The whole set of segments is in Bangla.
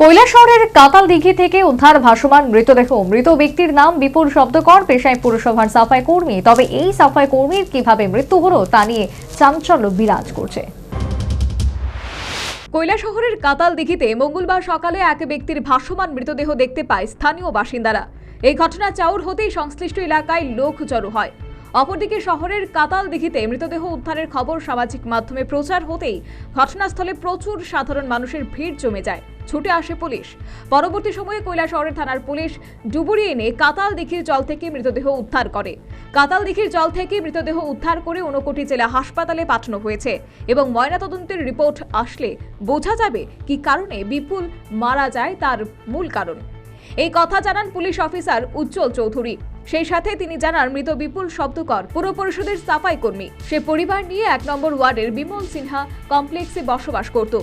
কৈলাসহরের কাতাল দিঘি থেকে উদ্ধার ভাসমান মৃতদেহ। মৃত ব্যক্তির নাম বিপুল শব্দকর, পেশায় পুরসভার সাফাই কর্মী। তবে এই সাফাই কর্মীর কীভাবে মৃত্যু হলো তা নিয়ে চাঞ্চল্য বিরাজ করছে। কৈলা শহরের কাতাল দিঘিতে মঙ্গলবার সকালে এক ব্যক্তির ভাসমান মৃতদেহ দেখতে পায় স্থানীয় বাসিন্দারা। এই ঘটনা চাউর হতেই সংশ্লিষ্ট এলাকায় লোক জড়ো হয়। অপরদিকে শহরের কাতাল দিঘিতে মৃতদেহ উদ্ধারের খবর সামাজিক মাধ্যমে প্রচার হতেই ঘটনাস্থলে প্রচুর সাধারণ মানুষের ভিড় জমে যায়। ছুটে আসে পুলিশ। পরবর্তী সময়ে কৈলা শহরের থানার পুলিশ ডুবুরি এনে কাতাল দিঘির জল থেকে মৃতদেহ উদ্ধার করে। কাতাল দিঘির জল থেকে মৃতদেহ উদ্ধার করে ঊনকোটি জেলা হাসপাতালে পাঠানো হয়েছে এবং ময়নাতদন্তের রিপোর্ট আসলে বোঝা যাবে কি কারণে বিপুল মারা যায় তার মূল কারণ। এই কথা জানান পুলিশ অফিসার উজ্জ্বল চৌধুরী। সেই সাথে তিনি জানান, মৃত বিপুল শব্দকর। পুর পরিষদের সাফাই কর্মী। সে পরিবার নিয়ে এক নম্বর ওয়ার্ডের বিমল সিনহা কমপ্লেক্সে বসবাস করত।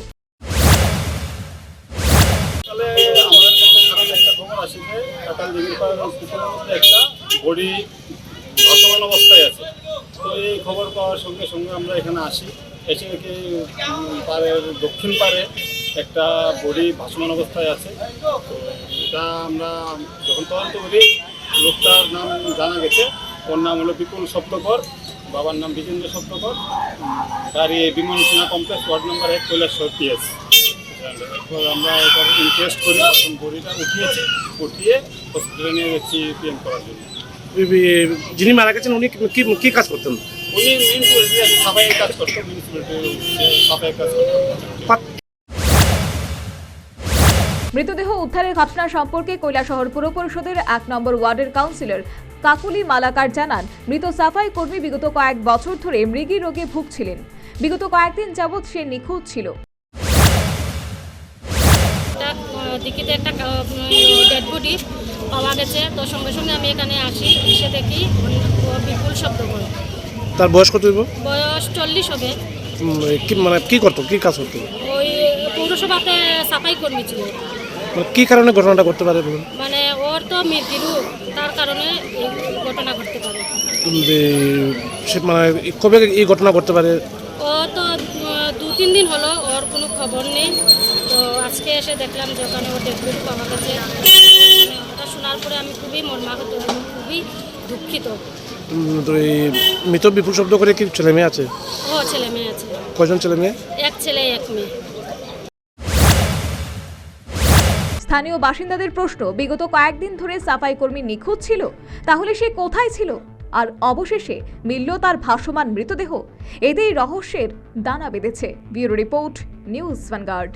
একটা অবস্থায় আছে। খবর পাওয়ার সঙ্গে সঙ্গে আমরা এখানে আসি। দক্ষিণ একটা বডি ভাসমান অবস্থায় আছে। তো এটা আমরা যখন তদন্ত করি লোকটার নাম জানা গেছে। ওর নাম হলো বিপুল সপ্তকর বাবার নাম বিজেন্দ্র সপ্তকর। গাড়ি বিমান সেনা কমপ্লেক্স ওয়ার্ড নম্বর এক কৈলাসর পিএস এরপর আমরা এটার ইনটেস্ট করি তখন বড়িটা উঠিয়েছি উঠিয়ে হসপিটালে নিয়ে গেছি পিএম করার জন্য। যিনি মারা গেছেন উনি কি- কাজ করতেন? উনি মিউনিসিপ্যালিটি সাফাইয়ের কাজ করতো মিউনিসিপ্যালিটি সাফাইয়ের কাজ করতো পাত- মৃতদেহ উদ্ধারের ঘটনা সম্পর্কে কৈলাসহর পুর পরিষদের এক নম্বর ওয়ার্ডের কাউন্সিলর কাকুলি মালাকার জানান মৃত সাফাই কর্মী বিগত কয়েক বছর ধরে মৃগী রোগে ভুগছিলেন। বিগত কয়েকদিন যাবৎ সে নিখোঁজ ছিল। একটা আহ, দিকিতে একটা ডেড বডি পাওয়া গেছে। তো সঙ্গে সঙ্গে আমি এখানে আসি এসে দেখি বিপুল শব্দ করে। তার বয়স কত হইব? বয়স চল্লিশ হবে। কি মানে কি করতো? কি কাজ করতো? ওই পৌরসভাতে সাফাই কর্মী ছিল। কি কারণে ঘটনাটা করতে পারে বলুন? মানে ওর তো মৃত্যু তার কারণে এই ঘটনা ঘটতে পারে। যে- সে মানে কবে এই ঘটনা করতে পারে? ও তো দু তিন দিন হলো ওর কোনো খবর নেই। তো আজকে এসে দেখলাম যে ওখানে ওর ডেড বডি পাওয়া গেছে। মানে ওটা শোনার পরে আমি খুবই মর্মাহত এবং খুবই দুঃখিত। উম, তো এই মৃত বিপুল শব্দ করে কি ছেলে মেয়ে আছে? ও ছেলে মেয়ে আছে। কয়জন ছেলে মেয়ে? এক ছেলে এক মেয়ে। স্থানীয় বাসিন্দাদের প্রশ্ন, বিগত কয়েকদিন ধরে সাফাই কর্মী নিখোঁজ ছিল? তাহলে সে কোথায় ছিল? আর অবশেষে মিলল তার ভাসমান মৃতদেহ। এতেই রহস্যের দানা বেঁধেছে। Bureau report, news Vanguard.